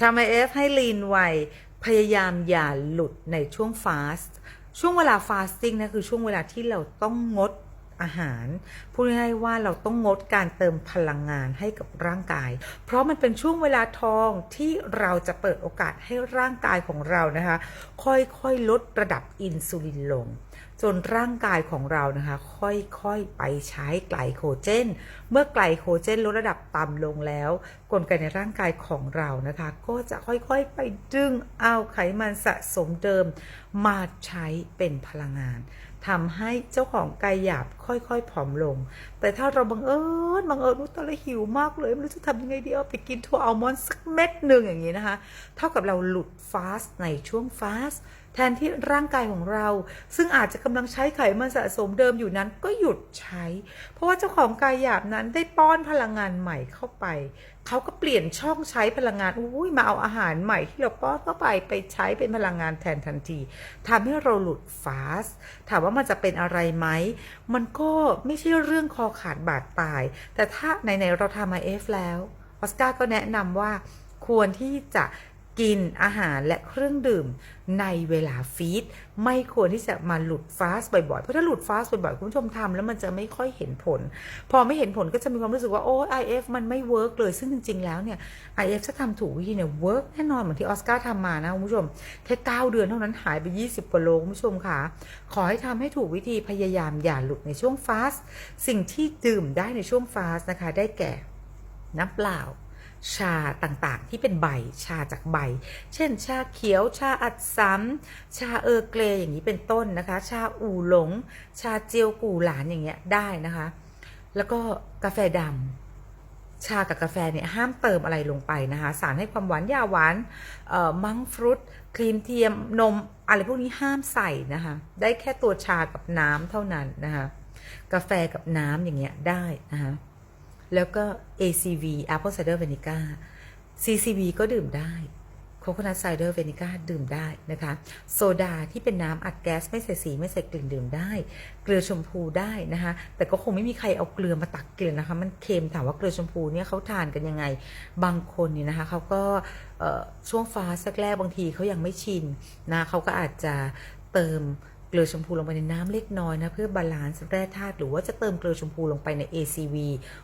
ทำไอเอฟให้ลีนไวพยายามอย่าหลุดในช่วงฟาสต์ช่วงเวลาฟาสติ้งนะคือช่วงเวลาที่เราต้องงดอาหาร พูดง่ายๆว่าเราต้องงดการเติมพลังงานให้กับร่างกาย เพราะมันเป็นช่วงเวลาทองที่เราจะเปิดโอกาสให้ร่างกายของเรานะคะ ค่อยๆลดระดับอินซูลินลง จนร่างกายของเรานะคะ ค่อยๆไปใช้ไกลโคเจน เมื่อไกลโคเจนลดระดับต่ำลงแล้ว กลไกในร่างกายของเรานะคะ ก็จะค่อยๆไปดึงเอาไขมันสะสมเดิม มาใช้เป็นพลังงานทำให้เจ้าของกายหยาบค่อยๆผอมลง แต่ถ้าเราบังเอิญบังเอิญว่าตอนแรกหิวมากเลยไม่รู้จะทำยังไงดีเอาไปกินถั่วอัลมอนด์สักเม็ดหนึ่งอย่างนี้นะคะ เท่ากับเราหลุดฟาสในช่วงฟาส แทนที่ร่างกายของเรา ซึ่งอาจจะกำลังใช้ไขมันสะสมเดิมอยู่นั้นก็หยุดใช้ เพราะว่าเจ้าของกายหยาบนั้นได้ป้อนพลังงานใหม่เข้าไป เขาก็เปลี่ยนช่องใช้พลังงานอุ้ยมาเอาอาหารใหม่ที่เราป้อนเข้าไปไปใช้เป็นพลังงานแทนทันทีทำให้เราหลุดฟาสถามว่ามันจะเป็นอะไรไหม มันก็ไม่ใช่เรื่องคอขาดบาดตาย แต่ถ้าไหนๆเราทำมาเอฟแล้วออสการ์ก็แนะนำว่าควรที่จะ กินอาหารและเครื่องดื่มในเวลาฟีดไม่ควรที่จะมาหลุดฟาสบ่อยๆ เพราะถ้าหลุดฟาสบ่อยๆ คุณผู้ชมทำแล้วมันจะไม่ค่อยเห็นผล พอไม่เห็นผลก็จะมีความรู้สึกว่าโอ้ IF มันไม่เวิร์กเลย ซึ่งจริงๆ แล้วเนี่ย IF ถ้าทำถูกวิธีเนี่ยเวิร์กแน่นอนเหมือนที่ออสการ์ทำมานะคุณผู้ชม แค่9เดือนเท่านั้นหายไป 20กว่าโลคุณผู้ชมค่ะ ขอให้ทำให้ถูกวิธีพยายามอย่าหลุดในช่วงฟาสสิ่งที่ดื่มได้ในช่วงฟาสนะคะได้แก่น้ำเปล่า ชาต่างๆ ที่เป็นใบชาจากใบ เช่น ชาเขียวชาอัดซ้ำชาเออเกรย์อย่างนี้เป็นต้นนะคะ ชาอู่หลง ชาเจียวกู่หลานอย่างเงี้ยได้นะคะ แล้วก็กาแฟดำชากับกาแฟเนี่ยห้ามเติมอะไรลงไปนะคะ สารให้ความหวานยาหวานมังฟรุตครีมเทียมนมอะไรพวกนี้ห้ามใส่นะคะ ได้แค่ตัวชากับน้ำเท่านั้นนะคะ กาแฟกับน้ำอย่างเงี้ยได้นะคะ แล้วก็ ACV Apple Cider Vinegar CCV ก็ดื่มได้ Coconut Cider Vinegar ดื่มได้นะคะ โซดาที่เป็นน้ำอัดแก๊สไม่ใส่สีไม่ใส่กลิ่นดื่มได้ เกลือชมพูได้นะคะ แต่ก็คงไม่มีใครเอาเกลือมาตักกินนะคะ มันเค็มถามว่าเกลือชมพูเนี่ยเขาทานกันยังไง บางคนเนี่ยนะคะเขาก็ช่วงฟาสต์แรกบางทีเขายังไม่ชินนะเขาก็อาจจะเติม เกลือชมพูลงไปในน้ำเล็กน้อยนะเพื่อบาลานซ์แร่ธาตุหรือว่าจะเติมเกลือชมพูลงไปใน ACV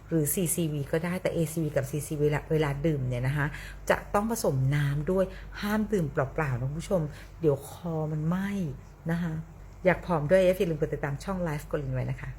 หรือ CCV ก็ได้แต่ ACV กับ CCV เวลาเวลาดื่มเนี่ยนะคะจะต้องผสมน้ำด้วยห้ามดื่มเปล่าๆนะคุณผู้ชม เดี๋ยวคอมันไหม้นะคะอยากผอมด้วยอย่าลืมกดติดตามช่องไลฟ์กลินไว้นะคะ